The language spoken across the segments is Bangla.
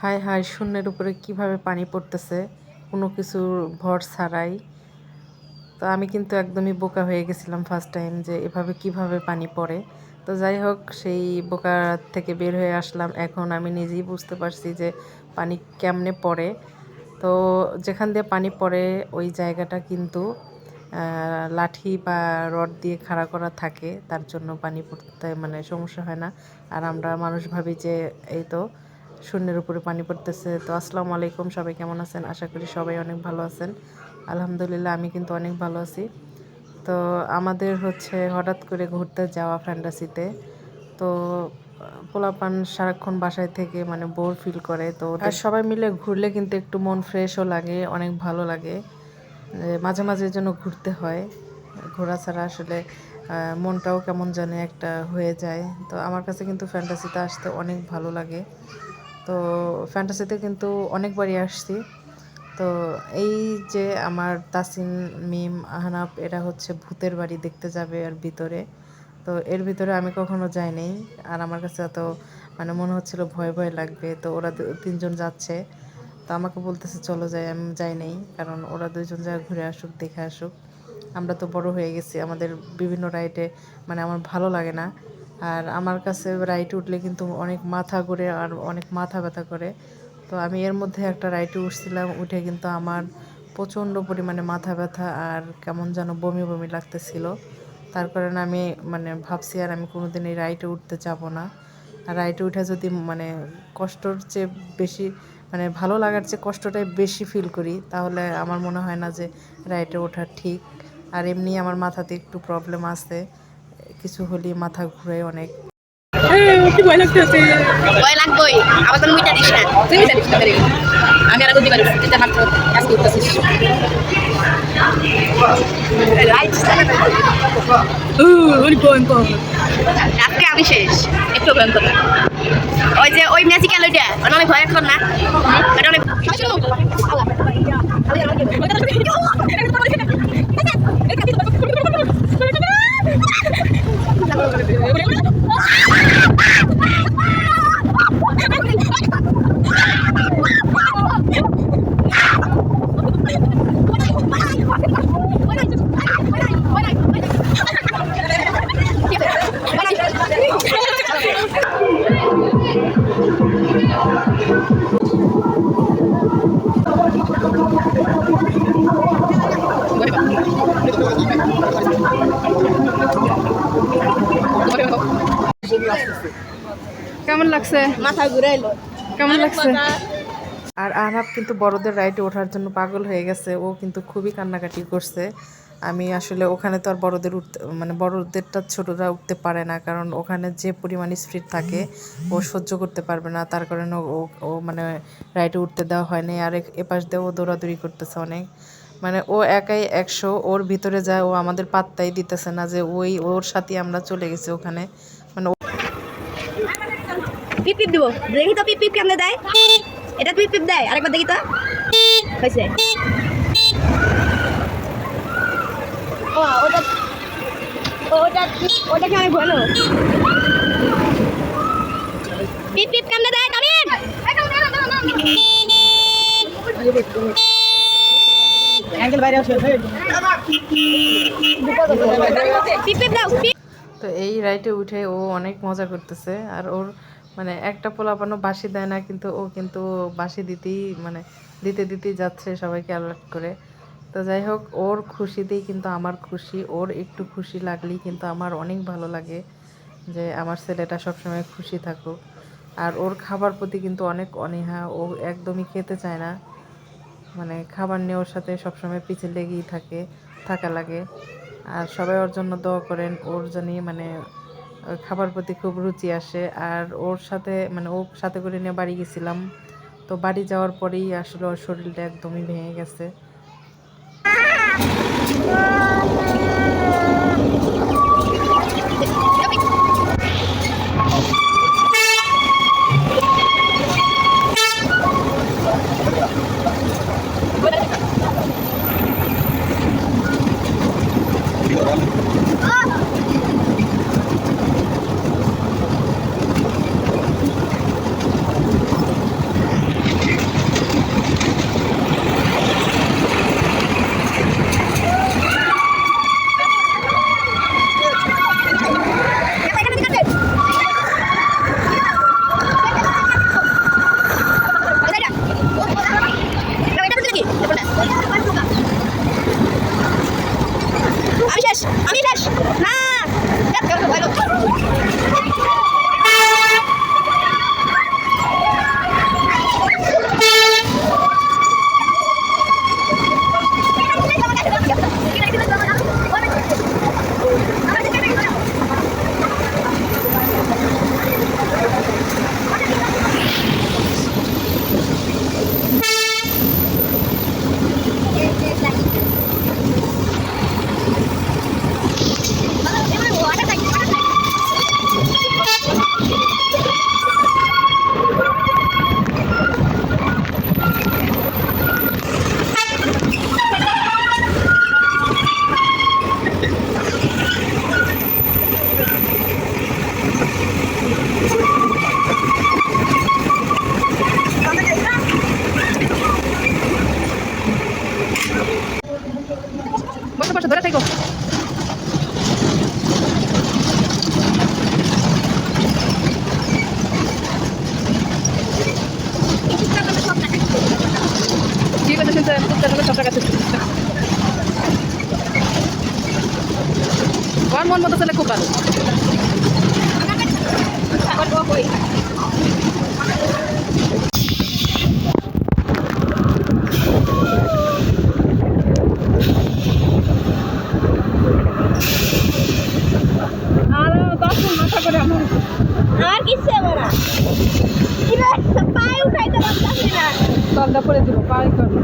হায় হায়, শূন্যের উপরে কীভাবে পানি পড়তেছে? কোনো কিছুর ভর ছাড়াই। তো আমি কিন্তু একদমই বোকা হয়ে গেছিলাম ফার্স্ট টাইম যে এভাবে কীভাবে পানি পড়ে। তো যাই হোক, সেই বোকা থেকে বের হয়ে আসলাম। এখন আমি নিজেই বুঝতে পারছি যে পানি কেমনে পড়ে। তো যেখান দিয়ে পানি পড়ে, ওই জায়গাটা কিন্তু লাঠি বা রড দিয়ে খাড়া করা থাকে। তার জন্য পানি পড়তে মানে সমস্যা হয় না। আর আমরা মানুষ ভাবি যে এই তো শূন্যের উপরে পানি পড়তেছে। তো আসসালামু আলাইকুম, সবাই কেমন আছেন? আশা করি সবাই অনেক ভালো আছেন। আলহামদুলিল্লাহ, আমি কিন্তু অনেক ভালো আছি। তো আমাদের হচ্ছে হঠাৎ করে ঘুরতে যাওয়া ফ্যান্টাসিতে তো পোলাপান সারাক্ষণ বাসায় থেকে মানে বোর ফিল করে। তো আর সবাই মিলে ঘুরলে কিন্তু একটু মন ফ্রেশও লাগে, অনেক ভালো লাগে। মাঝে মাঝে জন্য ঘুরতে হয়। ঘোরা ছাড়া আসলে মনটাও কেমন জানে একটা হয়ে যায়। তো আমার কাছে কিন্তু ফ্যান্টাসিতে আসতে অনেক ভালো লাগে। তো ফ্যান্টাসিতে কিন্তু অনেকবারই আসছি। তো এই যে আমার তাসিন, মিম আহনাফ এরা হচ্ছে ভূতের বাড়ি দেখতে যাবে আর ভিতরে। তো এর ভিতরে আমি কখনো যাই যাইনি আর আমার কাছে এত মানে মনে হচ্ছিল ভয় ভয় লাগবে। তো ওরা তিনজন যাচ্ছে। তো আমাকে বলতেছে, চলো যাই। আমি যাই নেই কারণ ওরা দুজন যা ঘুরে আসুক, দেখে আসুক। আমরা তো বড় হয়ে গেছি। আমাদের বিভিন্ন রাইডে মানে আমার ভালো লাগে না। আর আমার কাছে রাইড উঠলে কিন্তু অনেক মাথা ঘুরে আর অনেক মাথা ব্যথা করে। তো আমি এর মধ্যে একটা রাইডে উঠছিলাম, উঠে কিন্তু আমার প্রচণ্ড পরিমাণে মাথা ব্যথা আর কেমন যেন বমি বমি লাগতেছিল। তার কারণে আমি মানে ভাবছি আর আমি কোনোদিন এই রাইডে উঠতে যাব না। আর রাইডে উঠে যদি মানে কষ্টর চেয়ে বেশি মানে ভালো লাগার চেয়ে কষ্টটাই বেশি ফিল করি, তাহলে আমার মনে হয় না যে রাইডে ওঠা ঠিক। আর এমনি আমার মাথাতে একটু প্রবলেম আছে। কিছু হলেই মাথা ঘুরে অনেক। ভয় ভয় আমি আমি শেষ। একটু ভয়ঙ্কর। না ওই যে ওই ম্যাজিক্যাল ওইটা ওটা অনেক ভয়ঙ্কর না? অনেক লাগছে? মাথা ঘুরে এলো কেমন লাগছে? আর আরহাব কিন্তু বড়দের রাইডে ওঠার জন্য পাগল হয়ে গেছে। ও কিন্তু খুবই কান্নাকাটি করছে। আমি আসলে ওখানে তো আর বড়দের উঠতে মানে বড়দেরটা ছোটরা উঠতে পারে না। কারণ ওখানে যে পরিমাণ স্পিড থাকে ও সহ্য করতে পারবে না। তার কারণে ও ও মানে রাইডে উঠতে দেওয়া হয়নি আর এপাশ দিয়ে ও দৌড়াদৌড়ি করতেছে অনেক। মানে ও একাই একশো ওর ভিতরে যায় ও আমাদের পাত্তাই দিতেছে না যে ওই ওর সাথে আমরা চলে গেছি ওখানে। মানে পিপ দিব। দেখি তো পিপ পিপ কেমনে দেয়। এটা পিপ পিপ দেয়। আরেকবার দেখি তো। হয়েছে। ও ওটা ওটা ওটা কি অনেক ভালো পিপ পিপ কেমনে দেয় তামিম অ্যাঙ্গেল বাইরে আসে পিপ পিপ দাও তো এই রাইটে উঠে ও অনেক মজা করতেছে। আর ওর মানে একটা পোলাপানো বাসি দেয় না, কিন্তু ও কিন্তু বাসি দিতেই মানে দিতে দিতেই যাচ্ছে সবাইকে অ্যালার্ট করে। তো যাই হোক, ওর খুশিতেই কিন্তু আমার খুশি, ওর একটু খুশি লাগলেই কিন্তু আমার অনেক ভালো লাগে যে আমার ছেলেটা সবসময় খুশি থাকুক। আর ওর খাবার প্রতি কিন্তু অনেক অনীহা, ও একদমই খেতে চায় না। মানে খাবার নিয়ে ওর সাথে সবসময় পিছিয়ে লেগেই থাকে, থাকা লাগে। আর সবাই ওর জন্য দোয়া করেন, ওর জানি মানে খাবার প্রতি খুব রুচি আসে। আর ওর সাথে মানে ওর সাথে করে নিয়ে বাড়ি গেছিলাম। তো বাড়ি যাওয়ার পরেই আসলে ওর শরীরটা একদমই ভেঙে গেছে। করে আমার আর কিচ্ছু হবে না কি রে, পায়ে উঠাইতে পারতাছি না তলটা করে দিব পাই করব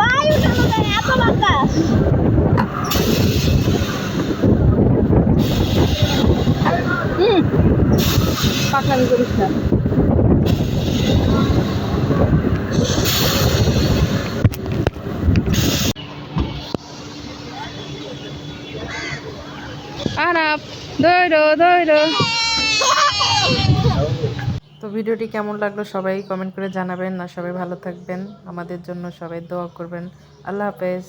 পায়ে উঠানো যায় এত বাতাস পাকনামি করিস না। তো ভিডিওটি কেমন লাগল সবাই কমেন্ট করে জানাবেন, আর সবাই ভালো থাকবেন। আমাদের জন্য সবাই দোয়া করবেন। আল্লাহ হাফেজ।